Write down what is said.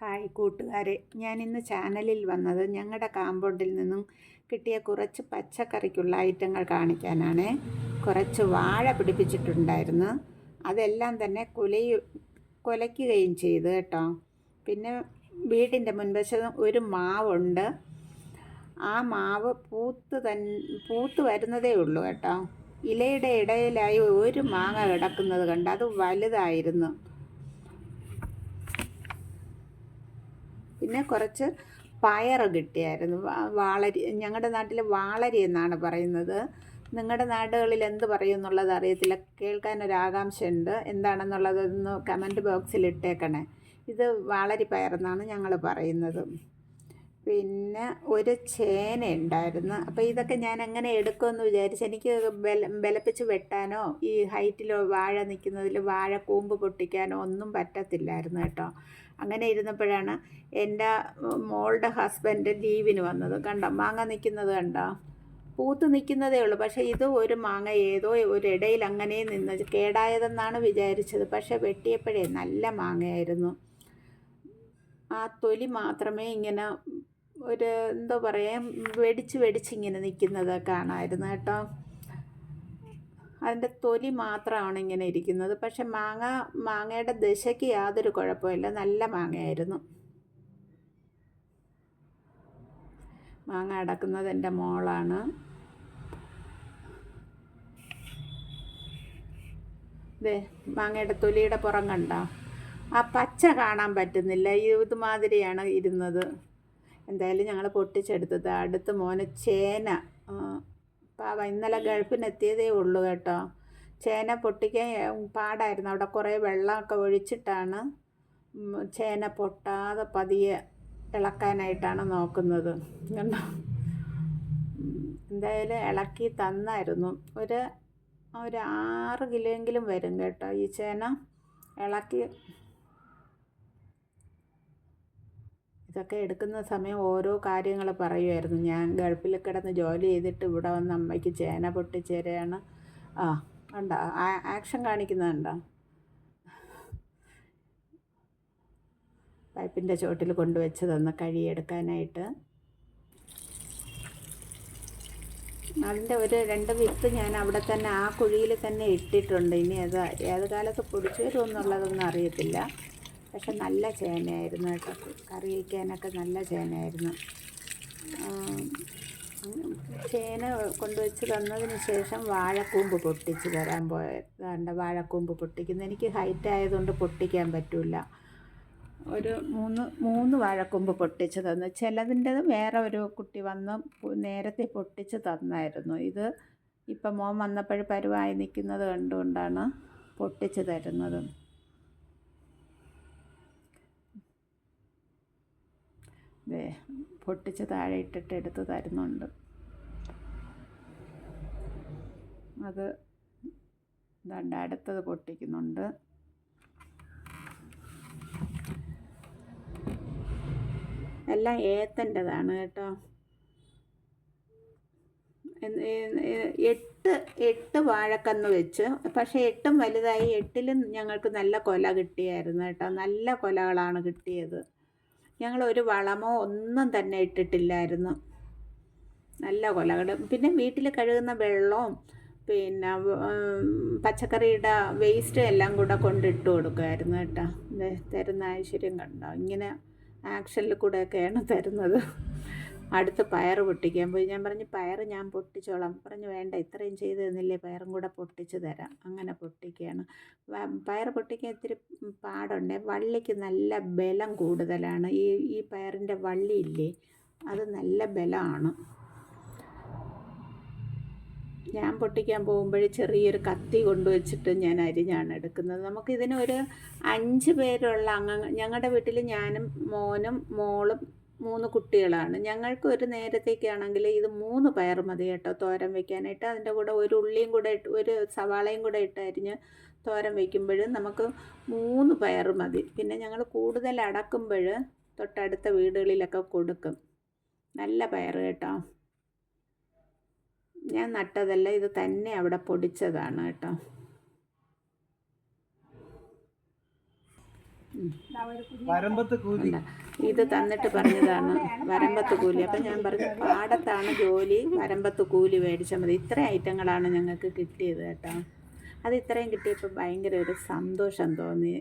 Hi കൂട്ടുകാരെ. ഇന്ന് ചാനലിൽ വന്നത് ഞങ്ങളുടെ കാമ്പൗണ്ടിൽ നിന്നും കിട്ടിയ കുറച്ച് പച്ചക്കറിക്കുള്ള ഐറ്റങ്ങൾ കാണിക്കാനാണ്. കുറച്ച് വാഴ പിടിപ്പിച്ചിട്ടുണ്ടായിരുന്നു. അതെല്ലാം തന്നെ കുലയു കുലയ്ക്കുകയും ചെയ്തു കേട്ടോ. പിന്നെ വീടിന്റെ മുൻവശം ഒരു മാവുണ്ട്. ആ മാവ് പൂത്ത് തൻ പൂത്ത് വരുന്നതേ ഉള്ളൂ കേട്ടോ. ഇലയുടെ ഇടയിലായി ഒരു മാങ്ങ കിടക്കുന്നത് കണ്ട് അത് വലുതായിരുന്നു. പിന്നെ കുറച്ച് പയർ കിട്ടിയായിരുന്നു. വാളരി ഞങ്ങളുടെ നാട്ടിൽ വാളരി എന്നാണ് പറയുന്നത്. നിങ്ങളുടെ നാടുകളിൽ എന്ത് പറയും എന്നുള്ളത് അറിയത്തില്ല. കേൾക്കാൻ ഒരു ആകാംക്ഷയുണ്ട് എന്താണെന്നുള്ളതൊന്ന് കമന്റ് ബോക്സിൽ ഇട്ടേക്കണേ. ഇത് വാളരി പയർ എന്നാണ് ഞങ്ങൾ പറയുന്നത്. പിന്നെ ഒരു ചേന ഉണ്ടായിരുന്നു. അപ്പോൾ ഇതൊക്കെ ഞാൻ അങ്ങനെ എടുക്കുമെന്ന് വിചാരിച്ച് എനിക്ക് ബല ബലപ്പിച്ച് വെട്ടാനോ ഈ ഹൈറ്റിലോ വാഴ നിൽക്കുന്നതിൽ വാഴ കൂമ്പ് പൊട്ടിക്കാനോ ഒന്നും പറ്റത്തില്ലായിരുന്നു കേട്ടോ. അങ്ങനെ ഇരുന്നപ്പോഴാണ് എന്റെ മോളുടെ ഹസ്ബൻഡ് ലീവിന് വന്നത്. കണ്ടോ? മാങ്ങ നിൽക്കുന്നത് കണ്ടോ? പൂത്ത് നിൽക്കുന്നതേ ഉള്ളൂ. പക്ഷേ ഇത് ഒരു മാങ്ങ ഏതോ ഒരിടയിൽ അങ്ങനെ നിന്ന് കേടായതെന്നാണ് വിചാരിച്ചത്. പക്ഷേ വെട്ടിയപ്പോഴേ നല്ല മാങ്ങയായിരുന്നു. ആ തൊലി മാത്രമേ ഇങ്ങനെ ഒരു എന്താ പറയുക വെടിച്ച് വെടിച്ച് ഇങ്ങനെ നിൽക്കുന്നത് കാണായിരുന്നു കേട്ടോ. അതിന്റെ തൊലി മാത്രമാണ് ഇങ്ങനെ ഇരിക്കുന്നത്. പക്ഷെ മാങ്ങ മാങ്ങയുടെ ദശയ്ക്ക് യാതൊരു കുഴപ്പമില്ല. നല്ല മാങ്ങയായിരുന്നു. മാങ്ങ അടക്കുന്നത് എന്റെ മോളാണ്. ദേ മാങ്ങയുടെ തൊലിയുടെ പുറം കണ്ടോ? ആ പച്ച കാണാൻ പറ്റുന്നില്ല. ഇതുമാതിരിയാണ് ഇരുന്നത്. എന്തായാലും ഞങ്ങൾ പൊട്ടിച്ചെടുത്തത്. അടുത്ത് മോന് ചേന. പാവ ഇന്നലെ ഗൾഫിനെത്തിയതേ ഉള്ളൂ കേട്ടോ. ചേന പൊട്ടിക്കാൻ പാടായിരുന്നു. അവിടെ കുറേ വെള്ളമൊക്കെ ഒഴിച്ചിട്ടാണ് ചേന പൊട്ടാതെ പതിയെ ഇളക്കാനായിട്ടാണ് നോക്കുന്നത്. കണ്ടോ? എന്തായാലും ഇളക്കി തന്നായിരുന്നു. ഒരു ഒരു ആറ് കിലോയെങ്കിലും വരും കേട്ടോ ഈ ചേന. ഇളക്കി ഇതൊക്കെ എടുക്കുന്ന സമയം ഓരോ കാര്യങ്ങൾ പറയുമായിരുന്നു ഞാൻ ഗൾഫിൽ കിടന്ന് ജോലി ചെയ്തിട്ട് ഇവിടെ വന്ന് അമ്മയ്ക്ക് ചേന പൊട്ടിച്ചേരയാണ് ആ ഉണ്ടോ ആക്ഷൻ കാണിക്കുന്നുണ്ടോ? പൈപ്പിന്റെ ചോട്ടിൽ കൊണ്ടുവച്ച് തന്ന് കഴിയെടുക്കാനായിട്ട് അതിന്റെ ഒരു രണ്ട് വിത്ത് ഞാൻ അവിടെ തന്നെ ആ കുഴിയിൽ തന്നെ ഇട്ടിട്ടുണ്ട്. ഇനി അത് ഏത് കാലത്ത് പൊടിച്ചു വരുമെന്നുള്ളതൊന്നും അറിയത്തില്ല. പക്ഷെ നല്ല ചേനയായിരുന്നു കേട്ടോ. കറി വയ്ക്കാനൊക്കെ നല്ല ചേനയായിരുന്നു. ചേന കൊണ്ടുവച്ച് തന്നതിന് ശേഷം വാഴക്കൂമ്പ് പൊട്ടിച്ച് തരാൻ പോയതാണ്ട് വാഴക്കൂമ്പ് പൊട്ടിക്കുന്നത് എനിക്ക് ഹൈറ്റ് ആയതുകൊണ്ട് പൊട്ടിക്കാൻ പറ്റില്ല ഒരു മൂന്ന് മൂന്ന് വാഴക്കൂമ്പ് പൊട്ടിച്ച് തന്നു. ചിലതിന്റെത് വേറെ ഒരു കുട്ടി വന്ന് നേരത്തെ പൊട്ടിച്ച് തന്നായിരുന്നു. ഇത് ഇപ്പം മോൻ വന്നപ്പോഴും പരുവായി നിൽക്കുന്നത് കണ്ടുകൊണ്ടാണ് പൊട്ടിച്ച് തരുന്നത്. ദേ പൊട്ടിച്ച് താഴെ ഇട്ടിട്ട് എടുത്ത് തരുന്നുണ്ട്. അത് ദണ്ട അടുത്തത് പൊട്ടിക്കുന്നുണ്ട്. എല്ലാം ഏത്തന്റെതാണ് കേട്ടോ. എട്ട് എട്ട് വാഴക്കന്ന് വെച്ച് പക്ഷേ എട്ടും വലുതായി എട്ടിലും ഞങ്ങൾക്ക് നല്ല കൊല കിട്ടിയായിരുന്നു കേട്ടോ. നല്ല കൊലകളാണ് കിട്ടിയത്. ഞങ്ങൾ ഒരു വളമോ ഒന്നും തന്നെ ഇട്ടിട്ടില്ലായിരുന്നു. നല്ല കൊലകൾ പിന്നെ വീട്ടിൽ കഴുകുന്ന വെള്ളവും പിന്നെ പച്ചക്കറിയുടെ വേസ്റ്റ് എല്ലാം കൂടെ കൊണ്ടിട്ട് കൊടുക്കുമായിരുന്നു കേട്ടോ. തരുന്ന ഐശ്വര്യം കണ്ടോ? ഇങ്ങനെ ആക്ഷനിൽ കൂടെയൊക്കെയാണ് തരുന്നത്. അടുത്ത് പയർ പൊട്ടിക്കാൻ പോയി. ഞാൻ പറഞ്ഞു പയർ ഞാൻ പൊട്ടിച്ചോളാം. പറഞ്ഞു വേണ്ട ഇത്രയും ചെയ്തു തന്നില്ലേ പയറും കൂടെ പൊട്ടിച്ച് തരാം. അങ്ങനെ പൊട്ടിക്കുകയാണ്. പയർ പൊട്ടിക്കാൻ ഇത്തിരി പാടുണ്ട്. വള്ളിക്ക് നല്ല ബലം കൂടുതലാണ്. ഈ ഈ പയറിന്റെ വള്ളിയില്ലേ അത് നല്ല ബലമാണ്. ഞാൻ പൊട്ടിക്കാൻ പോകുമ്പോൾ ചെറിയൊരു കത്തി കൊണ്ടുവച്ചിട്ട് ഞാൻ അരിഞ്ഞാണ് എടുക്കുന്നത്. നമുക്ക് ഇതിനൊരു അഞ്ച് പേരുള്ള അങ്ങ ഞങ്ങളുടെ വീട്ടിൽ ഞാനും മോനും മോളും മൂന്ന് കുട്ടികളാണ്. ഞങ്ങൾക്ക് ഒരു നേരത്തേക്കാണെങ്കിൽ ഇത് മൂന്ന് പയർ മതി കേട്ടോ തോരൻ വെക്കാനായിട്ട്. അതിന്റെ കൂടെ ഒരു ഉള്ളിയും കൂടെ ഇട്ട് ഒരു സവാളയും കൂടെ ഇട്ടരിഞ്ഞ് തോരൻ വയ്ക്കുമ്പോഴും നമുക്ക് മൂന്ന് പയർ മതി. പിന്നെ ഞങ്ങൾ കൂടുതൽ അടക്കുമ്പോൾ തൊട്ടടുത്ത വീടുകളിലൊക്കെ കൊടുക്കും. നല്ല പയർ കേട്ടോ. ഞാൻ നട്ടതല്ല ഇത് തന്നെ അവിടെ പൊടിച്ചതാണ് കേട്ടോ വരമ്പത്ത് കൂലി ഉണ്ട്. ഇത് തന്നിട്ട് പറഞ്ഞതാണ് വരമ്പത്ത് കൂലി. അപ്പം ഞാൻ പറഞ്ഞു പാടത്താണ് ജോലി വരമ്പത്ത് കൂലി മേടിച്ചാൽ മതി. ഇത്ര ഐറ്റങ്ങളാണ് ഞങ്ങൾക്ക് കിട്ടിയത് കേട്ടോ. അത് ഇത്രയും കിട്ടിയപ്പോൾ ഭയങ്കര ഒരു സന്തോഷം തോന്നി.